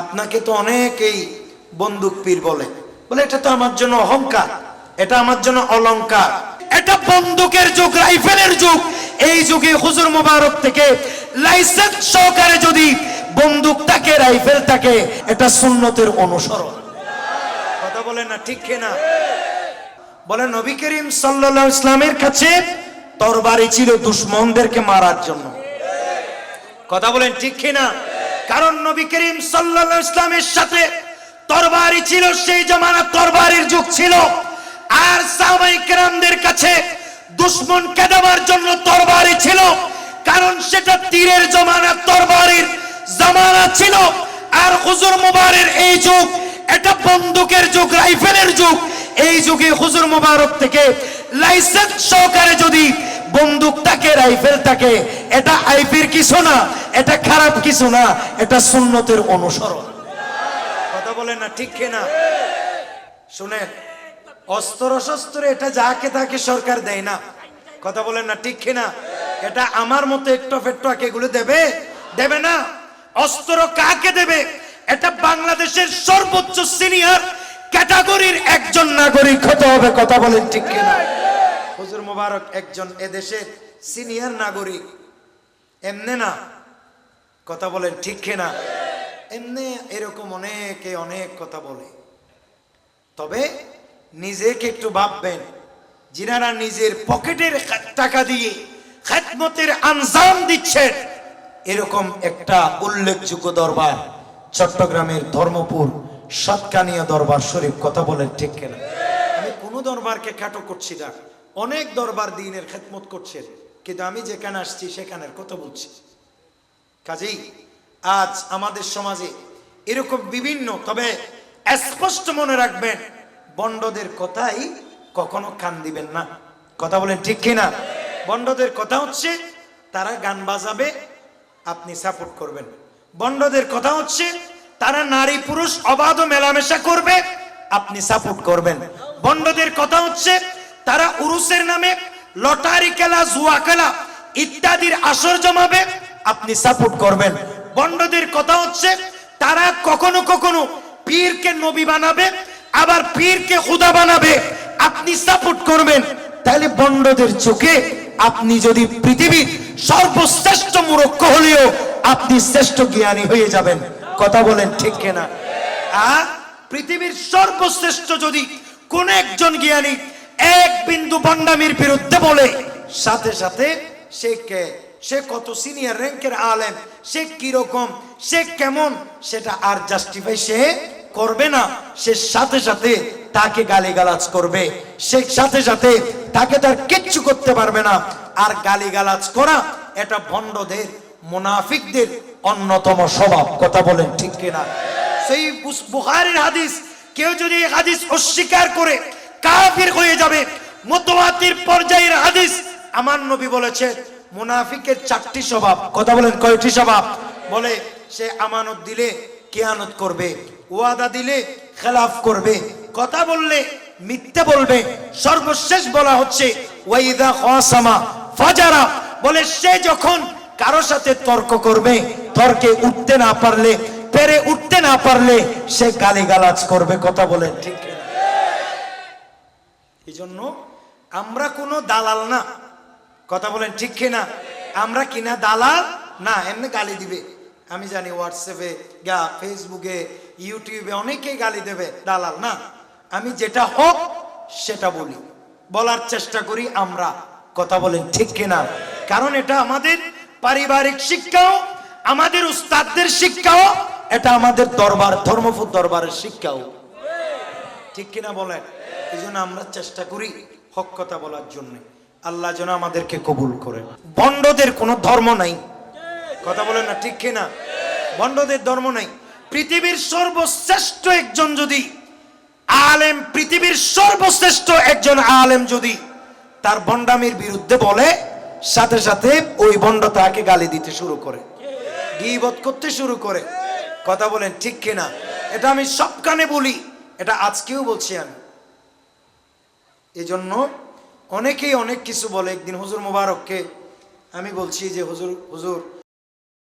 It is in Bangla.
আপনাকে তো অনেকেই বন্দুক পীর বলে। বলে, এটা তো আমার জন্য অহংকার, এটা আমার জন্য অলংকার। এটা বন্দুকের যুগ, রাইফেলের যুগ। এই যুগে হুজুর মোবারক থেকে লাইসেন্স সহকারে যদি বন্দুক থাকে, রাইফেল থাকে, এটা সুন্নতের অনুসরণ। কথা বলে না, ঠিক না বলে, নবী করিম সাল্লাল্লাহু ইসলামের কাছে তরবারি ছিল দুশ্মনদেরকে মারার জন্য। কথা বলেন, ঠিক কিনা? কারণ নবী করিম সাল্লাল্লাহু ইসলামের সাথে তরবারি ছিল, সেই জমানা তরবারির যুগ ছিল। আর সাহাবাই কেরামদের কাছে দুশ্মন কেদাবার জন্য তরবারি ছিল, কারণ সেটা তীরের জমানা, তরবারির জামানা ছিল। আর হুজুর মুবারের এই যুগ, এটা বন্দুকের যুগ, রাইফেলের যুগ। এই যুগে হুজুর মুবারক থেকে লাইসেন্স সহকারে যদি বন্দুক থাকে, রাইফেল থাকে, এটা আইপির কিছু না। এটা খারাপ কিছু না, এটা সুন্নতের অনুসরণ। কথা বলেন না, ঠিক না শুনেন অস্ত্র শস্ত্র এটা যাকে তাকে সরকার দেয় না। কথা বলেন না, ঠিক না এটা আমার মতো একটু ফেট্টো এগুলো দেবে? দেবে না। অস্ত্র কাকে দেবে? এটা বাংলাদেশের সর্বোচ্চ সিনিয়র ক্যাটাগরির একজন নাগরিক হতে হবে, কথা বলেন ঠিক কিনা? হুজুর মোবারক, একজন এদেশের সিনিয়র নাগরিক। এমনে না কথা বলেন, ঠিক কিনা? এমনি এরকম অনেকে অনেক কথা বলে। তবে নিজেকে একটু ভাববেন, যিনারা নিজের পকেটের টাকা দিয়ে খেদমতের আঞ্জাম দিচ্ছেন, এরকম একটা উল্লেখযোগ্য দরবার, চট্টগ্রামের ধর্মপুর সৎকানিয়া দরবার শরীফ, কথা বলেন, ঠিক কিনা? আমি কোনো দরবারকে খাটো করছি না। অনেক দরবার দিনের খেদমত করছেন, কিন্তু আমি যেখানে আসছি সেখানের কথা বলছি। কাজেই আজ আমাদের সমাজে এরকম বিভিন্ন, তবে স্পষ্ট মনে রাখবেন, বন্ডদের কথাই কখনো কান দিবেন না। কথা বলেন ঠিক কিনা? বন্ডদের কথা হচ্ছে, তারা গান বাজাবে, আপনি সাপোর্ট করবেন। বন্ডদের কথা হচ্ছে, তারা নারী পুরুষ অবাধ মেলামেশা করবে, আপনি সাপোর্ট করবেন। বন্ডদের কথা হচ্ছে, তারা উরুসের নামে লটারি খেলা, জুয়া খেলা ইত্যাদির আসর জমাবে আপনি সাপোর্ট করবেন। বন্ডদের কথা হচ্ছে, তারা কখনো কখনো পীরকে নবী বানাবে, আবার পীরকে খুদা বানাবে। আপনি সাপোর্ট করবেন। তাহলে বন্ডদের চোখে আপনি যদি পৃথিবীর সর্বশ্রেষ্ঠ মূর্খ হলেও আপনি শ্রেষ্ঠ জ্ঞানী হয়ে যাবেন। কথা বলেন ঠিক কিনা? আর পৃথিবীর সর্বশ্রেষ্ঠ যদি কোন একজন জ্ঞানী এক বিন্দু বন্ডামির বিরুদ্ধে বলে, সাথে সাথে সে কে? সে কত সিনিয়র র্যাঙ্কের আলেম, সে কীরকম, সে কেমন, সেটা আর জাস্টিফাই সে করবে না। সে সাথে সাথে তাকে গালিগালাজ করবে। সে সাথে সাথে তাকে তার কিচ্ছু করতে পারবে না। আর গালিগালাজ করা, এটা ভণ্ডদের, মুনাফিকদের অন্যতম স্বভাব। কথা বলেন ঠিক কিনা? সেই বুখারীর হাদিস, কেউ যদি হাদিস অস্বীকার করে, কাফির হয়ে যাবে। মুতওয়াতির পর্যায়ের হাদিস, আমার নবী বলেছে মুনাফিকের চারটি স্বভাব। কথা বলেন, কয়টি স্বভাব? বলে, সে আমানত দিলে কিয়ানত করবে, ওয়াদা দিলে খেলাফ করবে, কথা বললে মিথ্যে বলবে। সর্বশেষ বলা হচ্ছে ফাজারা। বলে, সে যখন কারও সাথে তর্ক করবে, তর্কে উঠতে না পারলে, পেরে উঠতে না পারলে সে গালিগালাজ করবে, কথা বলেন, ঠিক এই জন্য আমরা কোনো দালাল না কথা বলেন ঠিক কিনা? আমরা কিনা দালাল? না, এমনি গালি দিবে। আমি জানি হোয়াটসঅ্যাপে গা ফেসবুকে ইউটিউবে অনেকেই গালি দেবে, দালাল না। আমি যেটা হোক, সেটা বলি। বলার চেষ্টা করি আমরা। কথা বলেন ঠিক কিনা? কারণ এটা আমাদের পারিবারিক শিক্ষাও, আমাদের উস্তাদদের শিক্ষাও, এটা আমাদের দরবার ধর্মপুর দরবারের শিক্ষাও। ঠিক কিনা বলেন? এই আমরা চেষ্টা করি হক কথা বলার জন্য। আল্লাহ যেন আমাদেরকে কবুল করে। বন্ডদের কোনো ধর্ম নাই। কথা বলেন না, ঠিক কিনা? বন্ডদের ধর্ম নাই। পৃথিবীর সর্বশ্রেষ্ঠ একজন যদি, আলেম, পৃথিবীর সর্বশ্রেষ্ঠ একজন আলেম যদি, তার বন্ডামির বিরুদ্ধে বলে, সাথে সাথে ওই বন্ড তাকে গালি দিতে শুরু করে। গিবত করতে শুরু করে। কথা বলেন, ঠিক কিনা? এটা আমি সব কানে বলি। এটা আজকেও বলছি আমি। এজন্য জন্য অনেকেই অনেক কিছু বলে একদিন হুজুর মুবারককে আমি বলছি যে হুজুর হুজুর